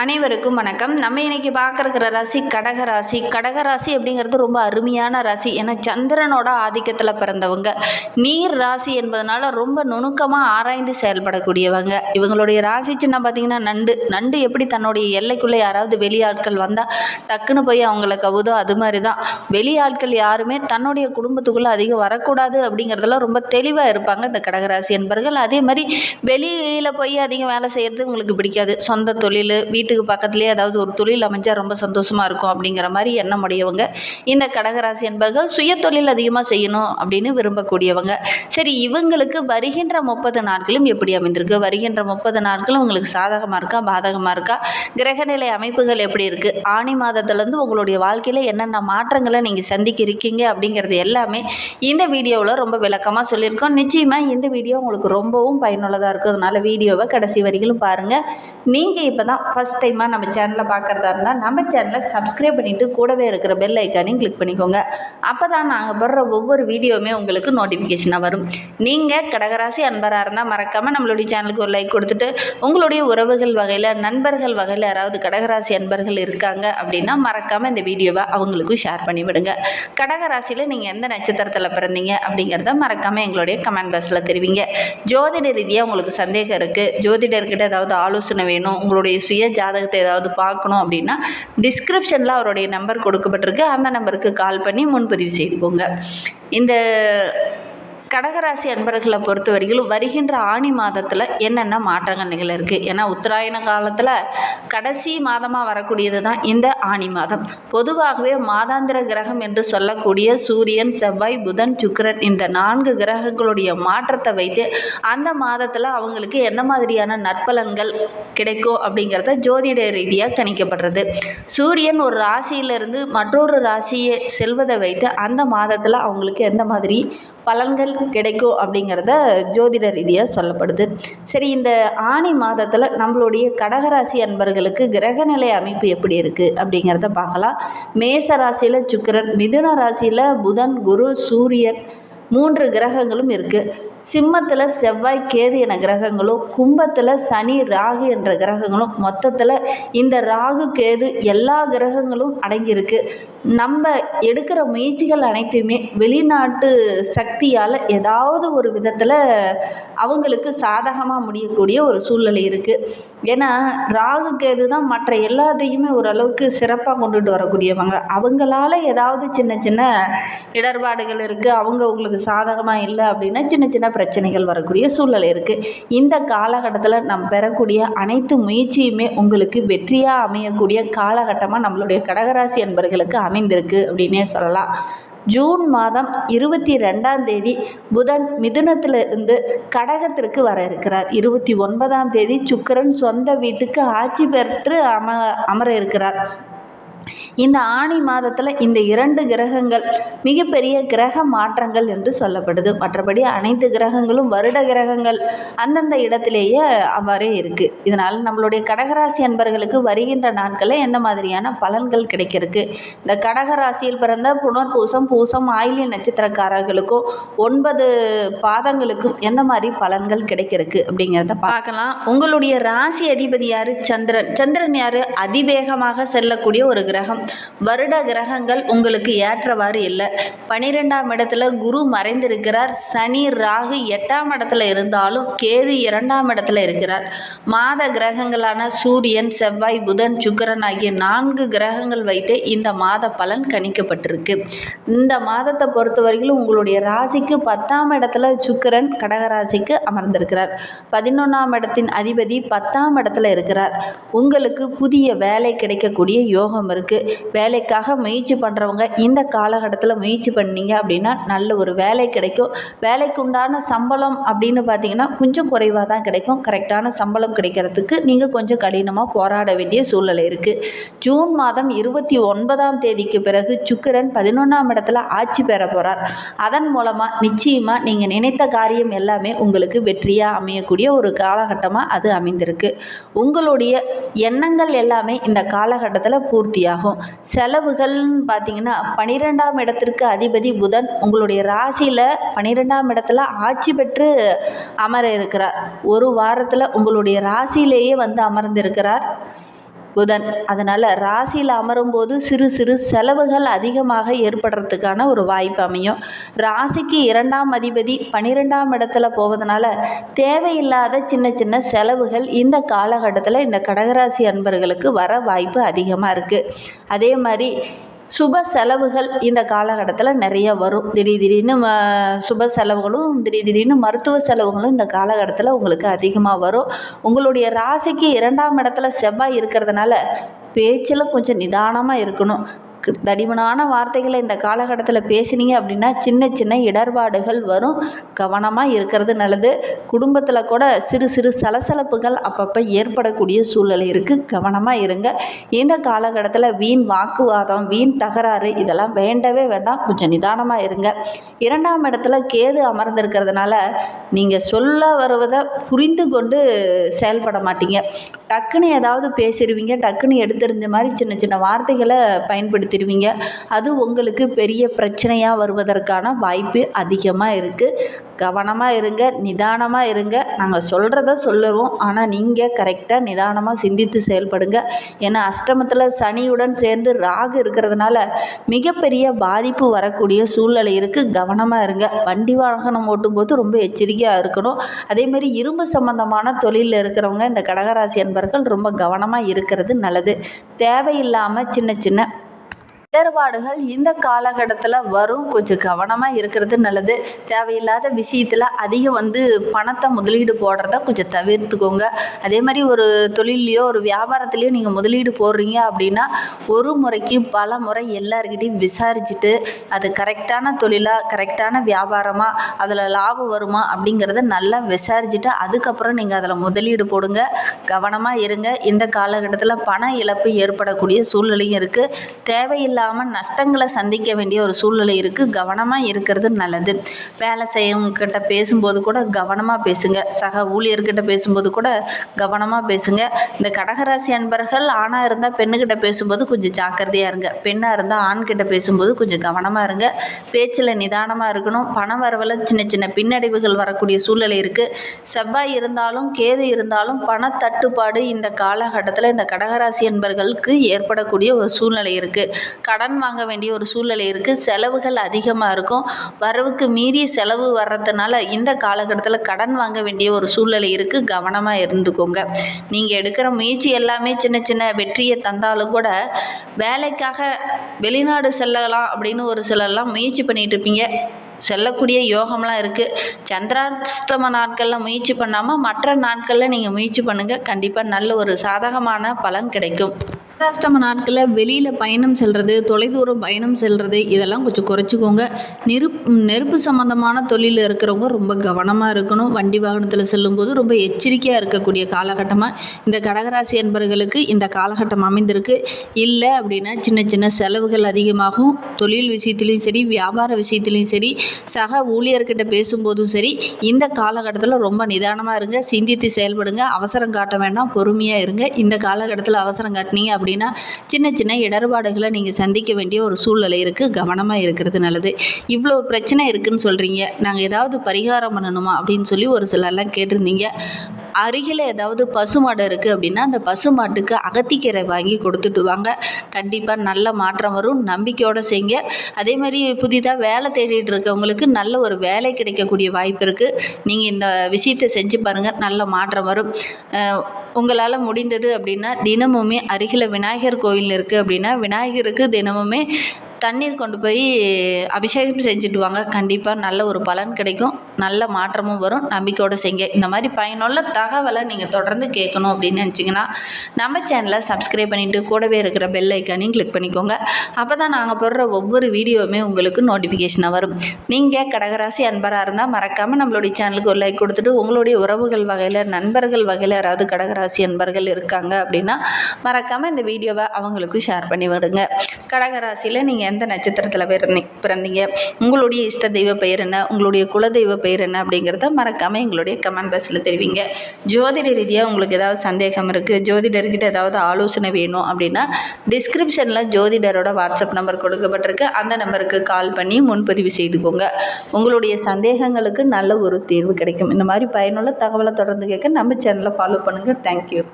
அனைவருக்கும் வணக்கம். நம்ம இன்னைக்கு பார்க்குற ராசி கடக ராசி. அப்படிங்கிறது ரொம்ப அருமையான ராசி. ஏன்னா சந்திரனோட ஆதிக்கத்தில் பிறந்தவங்க. நீர் ராசி என்பதனால ரொம்ப நுணுக்கமாக ஆராய்ந்து செயல்படக்கூடியவங்க. இவங்களுடைய ராசி சின்ன பார்த்தீங்கன்னா நண்டு. நண்டு எப்படி தன்னுடைய எல்லைக்குள்ளே யாராவது வெளியாட்கள் வந்தால் டக்குன்னு போய் அவங்கள கவுதோ அது மாதிரி தான் வெளியாட்கள் யாருமே தன்னுடைய குடும்பத்துக்குள்ளே அதிகம் வரக்கூடாது அப்படிங்கிறதெல்லாம் ரொம்ப தெளிவாக இருப்பாங்க இந்த கடகராசி என்பர்கள். அதே மாதிரி வெளியில் போய் அதிகம் வேலை செய்கிறது உங்களுக்கு பிடிக்காது. சொந்த தொழில் வீட்டுக்கு பக்கத்துலேயே ஏதாவது ஒரு தொழில் அமைஞ்சால் ரொம்ப சந்தோஷமாக இருக்கும் அப்படிங்கிற மாதிரி எண்ணம் உடையவங்க இந்த கடகராசி என்பர்கள் சுய தொழில் அதிகமாக செய்யணும் அப்படின்னு விரும்பக்கூடியவங்க. சரி இவங்களுக்கு வருகின்ற முப்பது நாட்களும் எப்படி அமைந்திருக்கு? வருகின்ற முப்பது நாட்களும் உங்களுக்கு சாதகமாக இருக்கா? பாதகமாக இருக்கா? கிரகநிலை அமைப்புகள் எப்படி இருக்குது ஆணி மாதத்துலேருந்து உங்களுடைய வாழ்க்கையில் என்னென்ன மாற்றங்களை நீங்கள் சந்திக்க இருக்கீங்க அப்படிங்கிறது எல்லாமே இந்த வீடியோவில் ரொம்ப விளக்கமாக சொல்லியிருக்கோம். நிச்சயமாக இந்த வீடியோ உங்களுக்கு ரொம்பவும் பயனுள்ளதாக இருக்கும் அதனால் வீடியோவை கடைசி வரைக்கும் பாருங்கள் நீங்கள் இப்போ தான் ஃபஸ்ட் ஃபஸ்ட் டைமாக நம்ம சேனலை பார்க்குறதா இருந்தால் நம்ம சேனலை சப்ஸ்கிரைப் பண்ணிவிட்டு கூடவே இருக்கிற பெல் ஐக்கானையும் கிளிக் பண்ணிக்கோங்க. அப்போ தான் நாங்கள் போடுற ஒவ்வொரு வீடியோவுமே உங்களுக்கு நோட்டிஃபிகேஷனாக வரும். நீங்கள் கடகராசி அன்பராக இருந்தால் மறக்காமல் நம்மளுடைய சேனலுக்கு ஒரு லைக் கொடுத்துட்டு உங்களுடைய உறவுகள் வகையில் நண்பர்கள் வகையில் யாராவது கடகராசி அன்பர்கள் இருக்காங்க அப்படின்னா மறக்காமல் இந்த வீடியோவை அவங்களுக்கும் ஷேர் பண்ணிவிடுங்க கடகராசியில் நீங்கள் எந்த நட்சத்திரத்தில் பிறந்தீங்க அப்படிங்கிறத மறக்காமல் எங்களுடைய கமெண்ட் பாக்ஸில் தெரிவிங்க. ஜோதிட ரீதியாக உங்களுக்கு சந்தேகம் இருக்குது ஜோதிடர்கிட்ட ஏதாவது ஆலோசனை வேணும் உங்களுடைய சுய ஜாதகத்தை ஏதாவது பார்க்கணும் அப்படின்னா டிஸ்கிரிப்ஷனில் அவருடைய நம்பர் கொடுக்கப்பட்டிருக்கு. அந்த நம்பருக்கு கால் பண்ணி முன்பதிவு செய்துக்கோங்க. இந்த கடகராசி அன்பர்களை பொறுத்த வரைக்கும் வருகின்ற ஆணி மாதத்தில் என்னென்ன மாற்றங்கள் நிகழ இருக்குது ஏன்னா உத்தராயண காலத்தில் கடைசி மாதமாக வரக்கூடியது தான் இந்த ஆணி மாதம். பொதுவாகவே மாதாந்திர கிரகம் என்று சொல்லக்கூடிய சூரியன் செவ்வாய் புதன் சுக்கரன் இந்த நான்கு கிரகங்களுடைய மாற்றத்தை வைத்து அந்த மாதத்தில் அவங்களுக்கு எந்த மாதிரியான நற்பலன்கள் கிடைக்கும் அப்படிங்கிறத ஜோதிட ரீதியாக கணிக்கப்படுறது. சூரியன் ஒரு ராசியிலிருந்து மற்றொரு ராசியை செல்வதை வைத்து அந்த மாதத்தில் அவங்களுக்கு எந்த மாதிரி பலன்கள் கிடைக்கும் அப்படிங்கிறத ஜோதிட ரீதியாக சொல்லப்படுது. சரி இந்த ஆணி மாதத்தில் நம்மளுடைய கடகராசி அன்பர்களுக்கு கிரகநிலை அமைப்பு எப்படி இருக்குது அப்படிங்கிறத பார்க்கலாம். மேச ராசியில் சுக்கிரன் மிதுன ராசியில் புதன் குரு சூரியன் மூன்று கிரகங்களும் இருக்குது சிம்மத்தில் செவ்வாய் கேது என கிரகங்களும் கும்பத்தில் சனி ராகு என்ற கிரகங்களும் மொத்தத்தில் இந்த ராகு கேது எல்லா கிரகங்களும் அடங்கியிருக்கு. நம்ம எடுக்கிற முயற்சிகள் அனைத்துமே வெளிநாட்டு சக்தியால் ஏதாவது ஒரு விதத்தில் அவங்களுக்கு சாதகமாக முடியக்கூடிய ஒரு சூழ்நிலை இருக்குது ஏன்னா ராகு கேது தான் மற்ற எல்லாத்தையுமே ஓரளவுக்கு சிறப்பாக கொண்டுட்டு வரக்கூடியவங்க. அவங்களால ஏதாவது சின்ன சின்ன இடர்பாடுகள் இருக்குது அவங்க உங்களுக்கு சாதகமாக இல்லை அப்படின்னா சின்ன சின்ன பிரச்சனைகள் வரக்கூடிய சூழ்நிலை இருக்குது இந்த காலகட்டத்தில் நாம் பெறக்கூடிய அனைத்து முயற்சியுமே உங்களுக்கு வெற்றியாக அமையக்கூடிய காலகட்டமாக நம்மளுடைய கடகராசி அன்பர்களுக்கு அமைந்திருக்கு அப்படின்னே சொல்லலாம். ஜூன் மாதம் இருபத்தி ரெண்டாம் தேதி புதன் மிதுனத்திலிருந்து கடகத்திற்கு வர இருக்கிறார். இருபத்தி ஒன்பதாம் தேதி சுக்கரன் சொந்த வீட்டுக்கு ஆட்சி பெற்று அம அமர இருக்கிறார். இந்த ஆணி மாதத்தில் இந்த இரண்டு கிரகங்கள் மிகப்பெரிய கிரக மாற்றங்கள் என்று சொல்லப்படுது. மற்றபடி அனைத்து கிரகங்களும் வருட கிரகங்கள் அந்தந்த இடத்திலேயே அவ்வாறே இருக்குது இதனால் நம்மளுடைய கடகராசி அன்பர்களுக்கு வருகின்ற நாட்களில் எந்த மாதிரியான பலன்கள் கிடைக்கிறதுக்கு? இந்த கடகராசியில் பிறந்த புனர்பூசம் பூசம் ஆயிலிய நட்சத்திரக்காரர்களுக்கும் ஒன்பது பாதங்களுக்கும் எந்த மாதிரி பலன்கள் கிடைக்கிறதுக்கு அப்படிங்கிறத பார்க்கலாம். உங்களுடைய ராசி அதிபதி யார்? சந்திரன். சந்திரன் யார்? அதிவேகமாக செல்லக்கூடிய ஒரு கிரகம். வருட கிரகங்கள் உங்களுக்கு ஏற்றவாறு இல்லை. பனிரெண்டாம் இடத்துல குரு மறைந்திருக்கிறார். சனி ராகு எட்டாம் இடத்துல இருந்தாலும் கேது இரண்டாம் இடத்துல இருக்கிறார். மாத கிரகங்களான சூரியன் செவ்வாய் புதன் சுக்கிரன் ஆகிய நான்கு கிரகங்கள் வைத்தே இந்த மாத பலன் கணிக்கப்பட்டிருக்கு. இந்த மாதத்தை பொறுத்தவரையிலும் உங்களுடைய ராசிக்கு பத்தாம் இடத்துல சுக்கிரன் கடகராசிக்கு அமர்ந்திருக்கிறார். பதினொன்றாம் இடத்தின் அதிபதி பத்தாம் இடத்துல இருக்கிறார். உங்களுக்கு புதிய வேலை கிடைக்கக்கூடிய யோகம் இருக்குது வேலைக்காக முயற்சி பண்ணுறவங்க இந்த காலகட்டத்தில் முயற்சி பண்ணீங்க அப்படின்னா நல்ல ஒரு வேலை கிடைக்கும். வேலைக்கு உண்டான சம்பளம் அப்படின்னு பார்த்தீங்கன்னா கொஞ்சம் குறைவாக தான் கிடைக்கும். கரெக்டான சம்பளம் கிடைக்கிறதுக்கு நீங்கள் கொஞ்சம் கடினமாக போராட வேண்டிய சூழ்நிலை இருக்குது ஜூன் மாதம் இருபத்தி ஒன்பதாம் தேதிக்கு பிறகு சுக்கிரன் பதினொன்றாம் இடத்துல ஆட்சி பெற போகிறார் அதன் மூலமாக நிச்சயமாக நீங்கள் நினைத்த காரியம் எல்லாமே உங்களுக்கு வெற்றியாக அமையக்கூடிய ஒரு காலகட்டமாக அது அமைந்திருக்கு. உங்களுடைய எண்ணங்கள் எல்லாமே இந்த காலகட்டத்தில் பூர்த்தியாக ஆகும் செலவுகள்னு பார்த்தீங்கன்னா பனிரெண்டாம் இடத்திற்கு அதிபதி புதன் உங்களுடைய ராசியில் பனிரெண்டாம் இடத்துல ஆட்சி பெற்று அமர இருக்கிறார். ஒரு வாரத்தில் உங்களுடைய ராசியிலேயே வந்து அமர்ந்திருக்கிறார். புதன். அதனால் ராசியில் அமரும்போது சிறு சிறு செலவுகள் அதிகமாக ஏற்படுறதுக்கான ஒரு வாய்ப்பு அமையும். ராசிக்கு இரண்டாம் அதிபதி பன்னிரெண்டாம் இடத்துல போவதனால தேவையில்லாத சின்ன சின்ன செலவுகள் இந்த காலகட்டத்தில் இந்த கடகராசி அன்பர்களுக்கு வர வாய்ப்பு அதிகமாக இருக்குது அதே மாதிரி சுப செலவுகள் இந்த காலகட்டத்தில் நிறைய வரும். திடீர் திடீர்னு சுப செலவுகளும் திடீர் திடீர்னு மருத்துவ செலவுகளும் இந்த காலகட்டத்தில் உங்களுக்கு அதிகமாக வரும். உங்களுடைய ராசிக்கு இரண்டாம் இடத்துல செவ்வாய் இருக்கிறதுனால பேச்சில் கொஞ்சம் நிதானமாக இருக்கணும். தடிமனான வார்த்தைகளை இந்த காலகட்டத்தில் பேசுனீங்க அப்படின்னா சின்ன சின்ன இடர்பாடுகள் வரும். கவனமாக இருக்கிறது நல்லது. குடும்பத்தில் கூட சிறு சிறு சலசலப்புகள் அப்பப்போ ஏற்படக்கூடிய சூழ்நிலை இருக்குது கவனமாக இருங்க. இந்த காலகட்டத்தில் வீண் வாக்குவாதம் வீண் தகராறு இதெல்லாம் வேண்டவே வேண்டாம். கொஞ்சம் நிதானமாக இருங்க. இரண்டாம் இடத்துல கேது அமர்ந்திருக்கிறதுனால நீங்கள் சொல்ல வருவதை புரிந்து கொண்டு செயல்பட மாட்டீங்க. டக்குன்னு ஏதாவது பேசிடுவீங்க டக்குன்னு எடுத்துருந்த மாதிரி சின்ன சின்ன வார்த்தைகளை பயன்படுத்திடுவீங்க அது உங்களுக்கு பெரிய பிரச்சனையாக வருவதற்கான வாய்ப்பு அதிகமாக இருக்குது கவனமாக இருங்க நிதானமாக இருங்க. நாங்கள் சொல்கிறத சொல்லுவோம் ஆனால் நீங்கள் கரெக்டாக நிதானமாக சிந்தித்து செயல்படுங்க. ஏன்னா அஷ்டமத்தில் சனியுடன் சேர்ந்து ராகு இருக்கிறதுனால மிகப்பெரிய பாதிப்பு வரக்கூடிய சூழ்நிலை இருக்குது கவனமாக இருங்க. வண்டி வாகனம் ஓட்டும்போது ரொம்ப எச்சரிக்கையாக இருக்கணும். அதேமாரி இரும்பு சம்பந்தமான தொழிலில் இருக்கிறவங்க இந்த கடகராசி அன்பர்கள் ரொம்ப கவனமாக இருக்கிறது நல்லது. தேவையில்லாமல் சின்ன சின்ன இடர்பாடுகள் இந்த காலகட்டத்தில் வரும். கொஞ்சம் கவனமாக இருக்கிறது நல்லது. தேவையில்லாத விஷயத்தில் அதிகம் வந்து பணத்தை முதலீடு போடுறத கொஞ்சம் தவிர்த்துக்கோங்க. அதே மாதிரி ஒரு தொழிலையோ ஒரு வியாபாரத்துலேயோ நீங்கள் முதலீடு போடுறீங்க அப்படின்னா ஒரு முறைக்கு பல முறை எல்லாருக்கிட்டையும் விசாரிச்சுட்டு அது கரெக்டான தொழிலாக கரெக்டான வியாபாரமாக அதில் லாபம் வருமா அப்படிங்கிறத நல்லா விசாரிச்சுட்டு அதுக்கப்புறம் நீங்கள் அதில் முதலீடு போடுங்க. கவனமாக இருங்க. இந்த காலகட்டத்தில் பண இழப்பு ஏற்படக்கூடிய சூழ்நிலையும் இருக்குது இல்லாமல் நஷ்டங்களை சந்திக்க வேண்டிய ஒரு சூழ்நிலை இருக்குது கவனமாக இருக்கிறது நல்லது. வேலை செய்யவங்கக்கிட்ட பேசும்போது கூட கவனமாக பேசுங்க. சக ஊழியர்கிட்ட பேசும்போது கூட கவனமாக பேசுங்க. இந்த கடகராசி அன்பர்கள் ஆணாக இருந்தால் பெண்ணுக்கிட்ட பேசும்போது கொஞ்சம் ஜாக்கிரதையாக இருங்க. பெண்ணாக இருந்தால் ஆண்கிட்ட பேசும்போது கொஞ்சம் கவனமாக இருங்க. பேச்சில் நிதானமாக இருக்கணும். பண வரவில் சின்ன சின்ன பின்னடைவுகள் வரக்கூடிய சூழ்நிலை இருக்குது செவ்வாய் இருந்தாலும் கேது இருந்தாலும் பணத்தட்டுப்பாடு இந்த காலகட்டத்தில் இந்த கடகராசி அன்பர்களுக்கு ஏற்படக்கூடிய ஒரு சூழ்நிலை இருக்குது கடன் வாங்க வேண்டிய ஒரு சூழ்நிலை இருக்குது செலவுகள் அதிகமாக இருக்கும். வரவுக்கு மீறிய செலவு வர்றதுனால இந்த காலகட்டத்தில் கடன் வாங்க வேண்டிய ஒரு சூழ்நிலை இருக்குது கவனமாக இருந்துக்கோங்க. நீங்கள் எடுக்கிற முயற்சி எல்லாமே சின்ன சின்ன வெற்றியை தந்தாலும் கூட வேலைக்காக வெளிநாடு செல்லலாம் அப்படின்னு ஒரு சிலர்லாம் முயற்சி பண்ணிகிட்டு இருப்பீங்க. செல்லக்கூடிய யோகம்லாம் இருக்குது சந்திராஷ்டம நாட்களில் முயற்சி பண்ணாமல் மற்ற நாட்களில் நீங்கள் முயற்சி பண்ணுங்கள் கண்டிப்பாக நல்ல ஒரு சாதகமான பலன் கிடைக்கும். சந்திராஷ்டம நாட்களில் வெளியில் பயணம் செல்வது தொலைதூரம் பயணம் செல்வது இதெல்லாம் கொஞ்சம் குறைச்சிக்கோங்க. நெருப் நெருப்பு சம்மந்தமான தொழிலில் இருக்கிறவங்க ரொம்ப கவனமாக இருக்கணும். வண்டி வாகனத்தில் செல்லும்போது ரொம்ப எச்சரிக்கையாக இருக்கக்கூடிய காலகட்டமாக இந்த கடகராசி என்பவர்களுக்கு இந்த காலகட்டம் அமைந்திருக்கு. இல்லை அப்படின்னா சின்ன சின்ன செலவுகள் அதிகமாகும். தொழில் விஷயத்துலையும் சரி வியாபார விஷயத்துலையும் சரி சக ஊழியர்கிட்ட பேசும்போதும் சரி இந்த காலகட்டத்தில் ரொம்ப நிதானமாக இருங்க. சிந்தித்து செயல்படுங்க. அவசரம் காட்ட வேண்டாம். பொறுமையாக இருங்க. இந்த காலகட்டத்தில் அவசரம் காட்டினீங்க அப்படின்னா சின்ன சின்ன இடர்பாடுகளை நீங்கள் சந்திக்க வேண்டிய ஒரு சூழ்நிலை இருக்குது கவனமாக இருக்கிறது நல்லது. இவ்வளோ பிரச்சனை இருக்குதுன்னு சொல்கிறீங்க நாங்கள் ஏதாவது பரிகாரம் பண்ணணுமா அப்படின்னு சொல்லி ஒரு சிலர்லாம் கேட்டிருந்தீங்க. அருகில் ஏதாவது பசுமாடு இருக்குது அப்படின்னா அந்த பசுமாட்டுக்கு அகத்திக்கீரை வாங்கி கொடுத்துட்டு வாங்க. கண்டிப்பாக நல்ல மாற்றம் வரும். நம்பிக்கையோடு செய்யுங்க. அதே மாதிரி புதிதாக வேலை தேடிட்டு இருக்கவங்களுக்கு நல்ல ஒரு வேலை கிடைக்கக்கூடிய வாய்ப்பு இருக்குது நீங்கள் இந்த விஷயத்தை செஞ்சு பாருங்கள் நல்ல மாற்றம் வரும். உங்களால் முடிந்தது அப்படின்னா தினமுமே அருகில் விநாயகர் கோயில் இருக்குது அப்படின்னா விநாயகருக்கு தினமுமே தண்ணீர் கொண்டு போய் அபிஷேகம் செஞ்சுட்டு வாங்க. கண்டிப்பாக நல்ல ஒரு பலன் கிடைக்கும். நல்ல மாற்றமும் வரும். நம்பிக்கையோடு செய்ங்க இந்த மாதிரி பயனுள்ள தகவலை நீங்கள் தொடர்ந்து கேட்கணும் அப்படின்னு நினச்சிங்கன்னா நம்ம சேனலை சப்ஸ்கிரைப் பண்ணிவிட்டு கூடவே இருக்கிற பெல் ஐக்கானையும் கிளிக் பண்ணிக்கோங்க. அப்போ தான் நாங்கள் போடுற ஒவ்வொரு வீடியோவுமே உங்களுக்கு நோட்டிஃபிகேஷனாக வரும். நீங்கள் கடகராசி அன்பராக இருந்தால் மறக்காமல் நம்மளுடைய சேனலுக்கு ஒரு லைக் கொடுத்துட்டு உங்களுடைய உறவுகள் வகையில் நண்பர்கள் வகையில் யாராவது கடகராசி அன்பர்கள் இருக்காங்க அப்படின்னா மறக்காமல் இந்த வீடியோவை அவங்களுக்கும் ஷேர் பண்ணி விடுங்க. கடகராசியில் நீங்கள் எந்த நட்சத்திரத்தில் பிறந்தி பிறந்தீங்க? உங்களுடைய இஷ்ட தெய்வ பெயர் என்ன? உங்களுடைய குலதெய்வ பெயர் என்ன? அப்படிங்கிறத மறக்காமல் எங்களுடைய கமெண்ட் பாக்ஸில் தெரிவிங்க. ஜோதிட ரீதியாக உங்களுக்கு ஏதாவது சந்தேகம் இருக்குது ஜோதிடர்கிட்ட ஏதாவது ஆலோசனை வேணும் அப்படின்னா டிஸ்கிரிப்ஷனில் ஜோதிடரோட வாட்ஸ்அப் நம்பர் கொடுக்கப்பட்டிருக்கு. அந்த நம்பருக்கு கால் பண்ணி முன்பதிவு செய்துக்கோங்க. உங்களுடைய சந்தேகங்களுக்கு நல்ல ஒரு தீர்வு கிடைக்கும். இந்த மாதிரி பயனுள்ள தகவலை தொடர்ந்து கேட்க நம்ம சேனலை ஃபாலோ பண்ணுங்கள் தேங்க்யூ